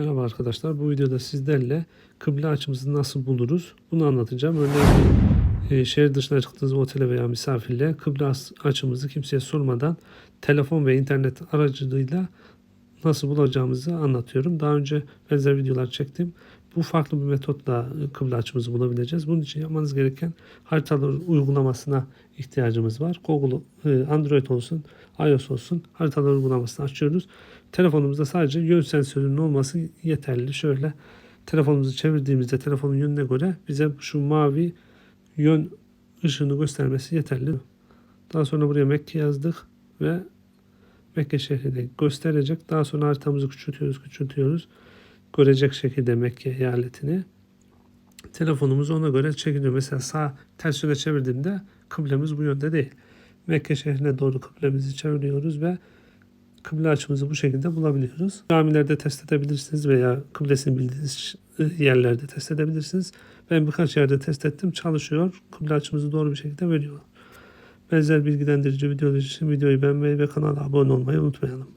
Merhaba arkadaşlar. Bu videoda sizlerle kıble açımızı nasıl buluruz bunu anlatacağım. Örneğin bir, e, şehir dışına çıktığınız otele veya misafirle kıble açımızı kimseye sormadan telefon ve internet aracılığıyla nasıl bulacağımızı anlatıyorum. Daha önce benzer videolar çektim. Bu farklı bir metotla kıble açımızı bulabileceğiz. Bunun için yapmanız gereken haritalar uygulamasına ihtiyacımız var. Google, e, Android olsun, iOS olsun haritalar uygulamasını açıyoruz. Telefonumuzda sadece yön sensörünün olması yeterli. Şöyle telefonumuzu çevirdiğimizde telefonun yönüne göre bize şu mavi yön ışığını göstermesi yeterli. Daha sonra buraya Mekke yazdık ve Mekke şehrini gösterecek. Daha sonra haritamızı küçültüyoruz, küçültüyoruz. Görecek şekilde Mekke eyaletini. Telefonumuzu ona göre çekiliyor. Mesela sağ ters yöne çevirdiğimde kıblemiz bu yönde değil. Mekke şehrine doğru kıblemizi çeviriyoruz ve kıble açımızı bu şekilde bulabiliyoruz. Camilerde test edebilirsiniz veya kıblesini bildiğiniz yerlerde test edebilirsiniz. Ben birkaç yerde test ettim. Çalışıyor. Kıble açımızı doğru bir şekilde veriyor. Benzer bilgilendirici videolar için videoyu beğenmeyi ve kanala abone olmayı unutmayalım.